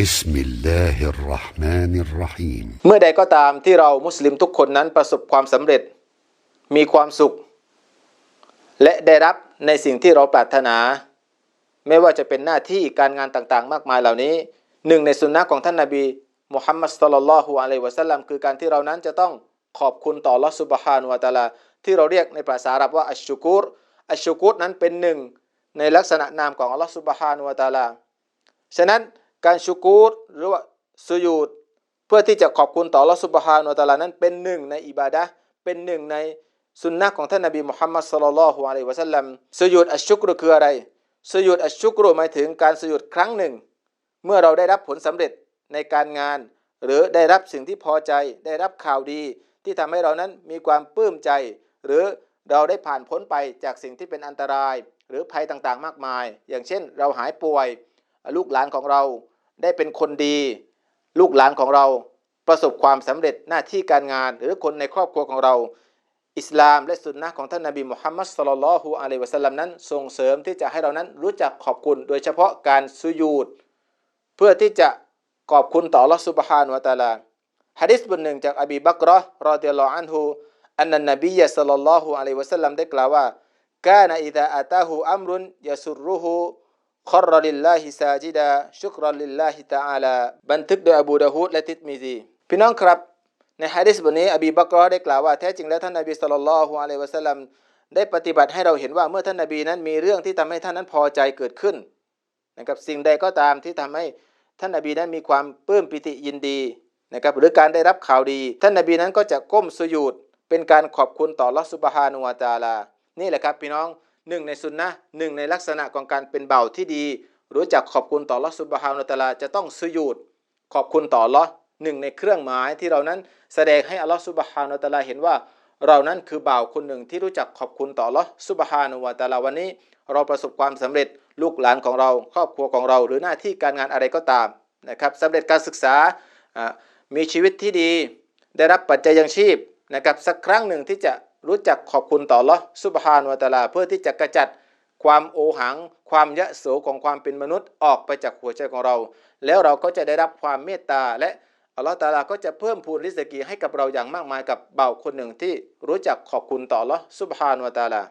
بسم الله الرحمن الرحيم เมื่อใดก็ตามที่เรามุสลิมทุกคนนั้นประสบความสำเร็จ มีความสุข และได้รับในสิ่งที่เราปรารถนา ไม่ว่าจะเป็นหน้าที่การงานต่างๆ มากมายเหล่านี้ หนึ่งในสุนนะของท่านนาบีมุฮัมมัดสุลลัลลอฮุอะลัยฮิวะสัลลัมคือการที่เรานั้นจะต้องขอบคุณต่อลอสุบฮานุวะตะอาลา ที่เราเรียกในภาษาอาหรับว่าอัชชุกุรอัชชุกุรนั้นเป็นหนึ่งในลักษณะนามของอัลลอฮฺสุบฮานุวะตะอาลา ฉะนั้น การชุกูรหรือว่าสุยูดเพื่อที่จะขอบคุณต่อลอสุบฮานุตะอาลานั้นเป็นหนึ่งในอิบาดะเป็นหนึ่งในสุนนะของท่านนบีมุฮัมมัดสุลลัลฮุอะลัยฮิวะสัลลัมสุยูดอัชชุกรุคืออะไรสุยูดอัชชุกรุหมายถึงการสุยูดครั้งหนึ่ง เมื่อเราได้รับผลสำเร็จในการงาน หรือได้รับสิ่งที่พอใจได้รับข่าวดี ที่ทำให้เรานั้นมีความปลื้มใจ หรือเราได้ผ่านพ้นไปจากสิ่งที่เป็นอันตราย หรือภัยต่างๆ มากมาย อย่างเช่น เราหายป่วย ลูกหลานของเรา ได้เป็นคนดี ลูกหลานของเราประสบความสำเร็จหน้าที่การงาน หรือคนในครอบครัวของเรา อิสลามและสุนนะของท่านนาบีมุฮัมมัดสลลัลลอฮุอะลัยวะสัลลัมนั้น ส่งเสริมที่จะให้เรานั้นรู้จักขอบคุณ โดยเฉพาะการสุยูดเพื่อที่จะขอบคุณต่อลอสุบฮานวะตาลาฮะดิษบทหนึ่งจากอบีบักรอรอดิยัลลอฮุอันฮุอันนันนบียะสัลลัลลอฮุอะลัยวะสัลลัมได้กล่าวว่ากานะอิ ซาอาตาฮูอัมรุนยะสุรรุฮูขรลิลลาฮิซาจิดาชุกรลิลลาฮิตะอาลาบันทึกโดยอบูดาฮูดและติดมีซีพี่น้องครับ ในฮะดิษบทนี้อบีบักรอได้กล่าวว่าแท้จริงแล้วท่านนบีสัลลัลลอฮุอะลัยวะสัลลัมได้ปฏิบัติให้เราเห็นว่าเมื่อท่านนบีนั้นมีเรื่องที่ทำให้ท่านนั้นพอใจเกิดขึ้นนะครับสิ่งใดก็ตามที่ทำให้ท่านนบีนั้นมีความปลื้มปิติยินดีนะครับหรือการได้รับข่าวดี ท่านนบีนั้นก็จะก้มสยุดเป็นการขอบคุณต่อลอสุบฮานุวาตาลา นี่แหละครับพี่น้อง หนึ่งในสุนนะหนึ่งในลักษณะของการเป็นเบาที่ดี รู้จักขอบคุณต่อลอสุบฮานุวาตาลาจะต้องสุญูดขอบคุณต่อลอหนึ่งในเครื่องหมายที่เรานั้นแสดงให้อัลลอฮฺสุบฮานุวะตะอาลาเห็นว่า เรานั้นคือบ่าวคนหนึ่งที่รู้จักขอบคุณต่ออัลลอฮฺสุบฮานุวะตะอาลาวันนี้ เราประสบความสำเร็จลูกหลานของเรา ครอบครัวของเรา หรือหน้าที่การงานอะไรก็ตามนะครับสำเร็จการศึกษามีชีวิตที่ดี ได้รับปัจจัยยังชีพนะครับสักครั้งหนึ่งที่จะ รู้จักขอบคุณต่อลลอสุบฮานุวะตาลาเพื่อที่จะกระจัดความโอหัง ความยะโสของความเป็นมนุษย์ออกไปจากหัวใจของเรา แล้วเราก็จะได้รับความเมตตาและอัลลอฮฺตาลาก็จะเพิ่มพูนริสกีให้กับเราอย่างมากมายกับเบ่าคนหนึ่งที่รู้จักขอบคุณต่อละสุบฮานุวะตาลา